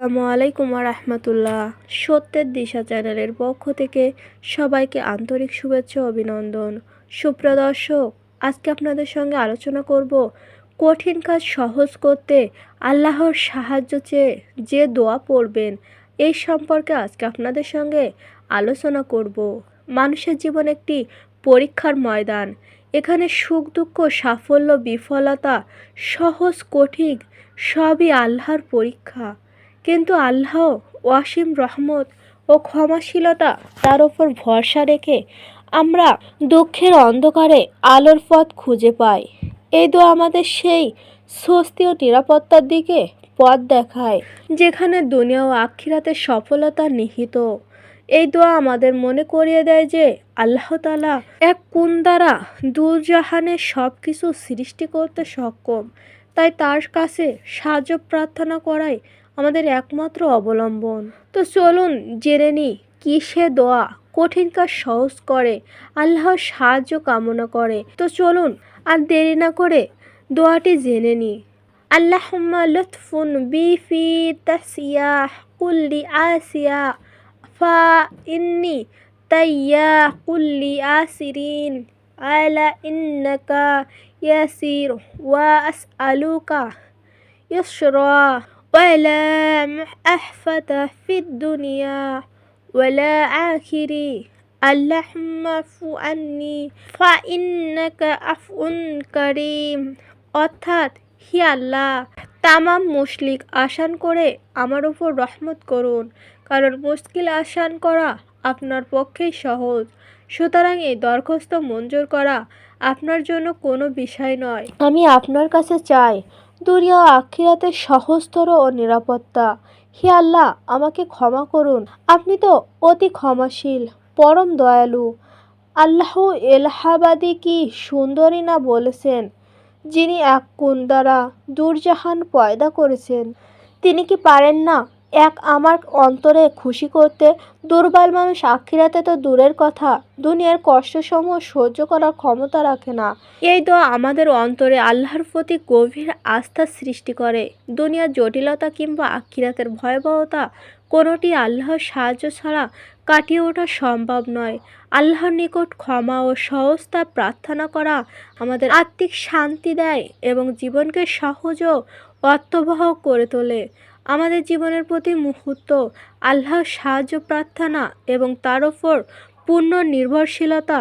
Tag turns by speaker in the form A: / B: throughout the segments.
A: আসসালামু আলাইকুম রহমতুল্লাহ সত্যের দিশা চ্যানেলের পক্ষ থেকে সবাইকে আন্তরিক শুভেচ্ছা অভিনন্দন। সুপ্রিয় দর্শক, আজকে আপনাদের সঙ্গে আলোচনা করব কঠিন কাজ সহজ করতে আল্লাহর সাহায্য চেয়ে যে দোয়া পড়বেন, এই সম্পর্কে আজকে আপনাদের সঙ্গে আলোচনা করব। মানুষের জীবন একটি পরীক্ষার ময়দান। এখানে সুখ, দুঃখ, সাফল্য, বিফলতা সহজ, কঠিন, সবই আল্লাহর পরীক্ষা। কিন্তু আল্লাহ, ওয়াসিম রহমত ও ক্ষমাশীলতা তার ওপর ভরসা রেখে আমরা দুঃখের অন্ধকারে আলোর পথ খুঁজে পাই। এই দোয়া আমাদের সেই স্বস্তি ও নিরাপত্তার দিকে পথ দেখায়, যেখানে দুনিয়া ও আখিরাতের সফলতা নিহিত। এই দোয়া আমাদের মনে করিয়ে দেয় যে আল্লাহ তালা এক কোন দ্বারা দুরজাহানের সব কিছু সৃষ্টি করতে সক্ষম। তাই তার কাছে সাহায্য প্রার্থনা করাই আমাদের একমাত্র অবলম্বন তো চলুন জেনে নিই কি সে দোয়া কঠিন কাজ সহজ করে আল্লাহর সাহায্য কামনা করে তো চলুন আর দেরি না করে দোয়াটি জেনে নিই আল্লাহুম্মা লুৎফুন বি ফি তাসিয়াহ কুল্লি আসিয়া ফা ইন্নি তাইয়া কুল্লি আসিরিন আলা ইন্নাকা ইয়াসির ওয়া আসআলুকা يسرا ولا محفة في الدنيا ولا آخري اللهم اعف عني فإنك عفو كريم অর্থাৎ হি আল্লাহ তামাম মুশলিক আসান করে আমার উপর রহমত করুন কারণ মুশকিল আসান করা আপনার পক্ষেই সহজ সুতরাং এই দরখাস্ত মঞ্জুর করা আপনার জন্য কোনো বিষয় নয় আমি আপনার কাছে চাই দুনিয়া আখিরাতে সহজতর ও নিরাপত্তা। হে আল্লাহ, আমাকে ক্ষমা করুন। আপনি তো অতি ক্ষমাশীল, পরম দয়ালু। আল্লাহ এলাহাবাদি কি সুন্দরী না বলেছেন, যিনি এক কুন দ্বারা দূরজাহান পয়দা করেছেন। তিনি কি পারেন না? এক আমার অন্তরে খুশি করতে দুর্বল মানুষ আখিরাতে তো দূরের কথা। দুনিয়ার কষ্টসমূহ সহ্য করার ক্ষমতা রাখে না। এই দোয়া আমাদের অন্তরে আল্লাহর প্রতি গভীর আস্থা সৃষ্টি করে। দুনিয়ার জটিলতা কিংবা আখিরাতের ভয়াবহতা কোনোটি আল্লাহর সাহায্য ছাড়া কাটিয়ে ওঠা সম্ভব নয়। আল্লাহর নিকট ক্ষমা ও সহজতা প্রার্থনা করা আমাদের আত্মিক শান্তি দেয় এবং জীবনকে সহজ ও অর্থবহ করে তোলে। আমাদের জীবনের প্রতি মুহূর্ত, আল্লাহর সাহায্য, প্রার্থনা এবং তার ওপর পূর্ণ নির্ভরশীলতা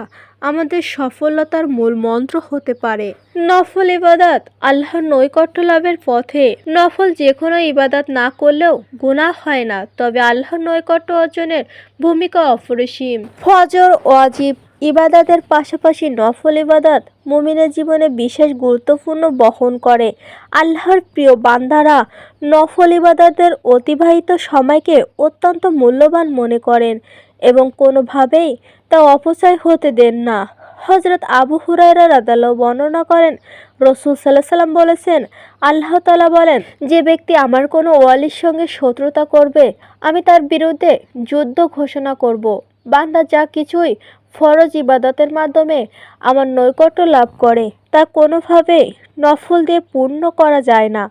A: আমাদের সফলতার মূল মন্ত্র হতে পারে। নফল ইবাদাত আল্লাহর নৈকট্য লাভের পথে। নফল যে কোনো ইবাদাত না করলেও গুণা হয় না, তবে আল্লাহর নৈকট্য অর্জনের ভূমিকা অপরিসীম। ফজর, ওয়াজিব ইবাদাতের পাশাপাশি নফল ইবাদাত মুমিনের জীবনে বিশেষ গুরুত্বপূর্ণ বহন করে। আল্লাহর প্রিয় বান্দারা নফল ইবাদাতের অতিবাহিত সময়কে অত্যন্ত মূল্যবান মনে করেন এবং কোনোভাবেই তা অপচয় হতে দেন না। হজরত আবু হুরাইরা রাদাল্লাহ বর্ণনা করেন, রসুল সাল্লাহ সাল্লাম বলেছেন, আল্লাহ তালা বলেন, যে ব্যক্তি আমার কোনো ওয়ালির সঙ্গে শত্রুতা করবে, আমি তার বিরুদ্ধে যুদ্ধ ঘোষণা করব। বান্দা যা কিছুই ফরজ ইবাদতের মাধ্যমে আমার নৈকট্য লাভ করে, তা কোনোভাবে নফল দিয়ে পূর্ণ করা যায় না।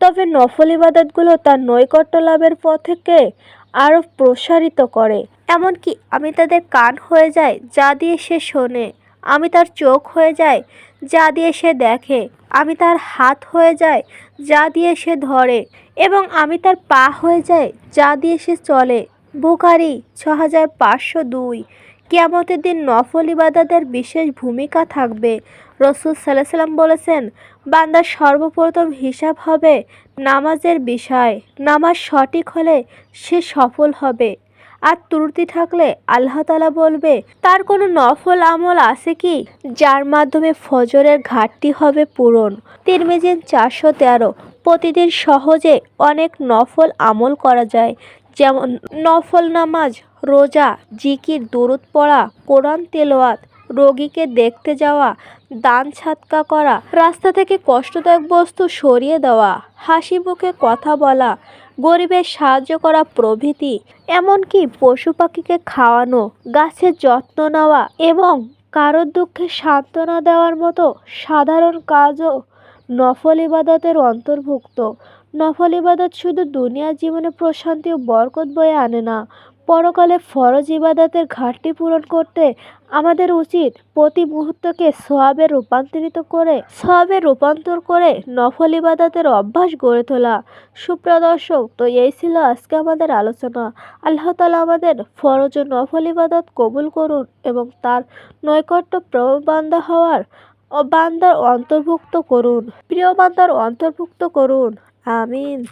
A: তবে নফল ইবাদতগুলো তার নৈকট্য লাভের পথকে আরও প্রসারিত করে। এমনকি আমি তাদের কান হয়ে যায়, যা দিয়ে সে শোনে। আমি তার চোখ হয়ে যায়, যা দিয়ে সে দেখে। আমি তার হাত হয়ে যায়, যা দিয়ে সে ধরে। এবং আমি তার পা হয়ে যায়, যা দিয়ে সে চলে। বুকারি ছ হাজার পাঁচশো দুই। কিয়ামতের দিন নফল ইবাদাতের বিশেষ ভূমিকা থাকবে। রসুল সাল্লাহ সাল্লাম বলেছেন বান্দার সর্বপ্রথম হিসাব হবে নামাজের বিষয়। নামাজ সঠিক হলে সে সফল হবে। আর ত্রুটি থাকলে আল্লাহ তালা বলবে, তার কোনো নফল আমল আছে কি? যার মাধ্যমে ফজরের ঘাটতি হবে পূরণ। তিরমিজিন চারশো তেরো প্রতিদিন সহজে অনেক নফল আমল করা যায়। যেমন নফল নামাজ রোজা, জিকির, দরুদ পড়া, কোরআন তেলোয়াত রোগীকে দেখতে যাওয়া, দান ছাতকা করা, রাস্তা থেকে কষ্টদায়ক বস্তু সরিয়ে দেওয়া, হাসি মুখে কথা বলা, গরিবের সাহায্য করা প্রভৃতি, এমনকি পশু পাখিকে খাওয়ানো, গাছের যত্ন নেওয়া এবং কারোর দুঃখে সান্ত্বনা দেওয়ার মতো সাধারণ কাজও নফল ইবাদতের অন্তর্ভুক্ত। নফল ইবাদত শুধু দুনিয়ার জীবনে প্রশান্তি ও বরকত বয়ে আনে না, পরকালে ফরজ ইবাদতের ঘাটতি পূরণ করতে আমাদের উচিত প্রতি মুহূর্তকে সোয়াবে রূপান্তরিত করে, সোয়াবে রূপান্তর করে নফল ইবাদতের অভ্যাস গড়ে তোলা। সুপ্রিয় দর্শক, তো এই ছিল আজকে আমাদের আলোচনা। আল্লাহ তালা আমাদের ফরজ ও নফল ইবাদত কবুল করুন এবং তার নৈকট্য প্রবান্দা হওয়ার বান্দার অন্তর্ভুক্ত করুন। প্রিয় বান্দার অন্তর্ভুক্ত করুন। 아민.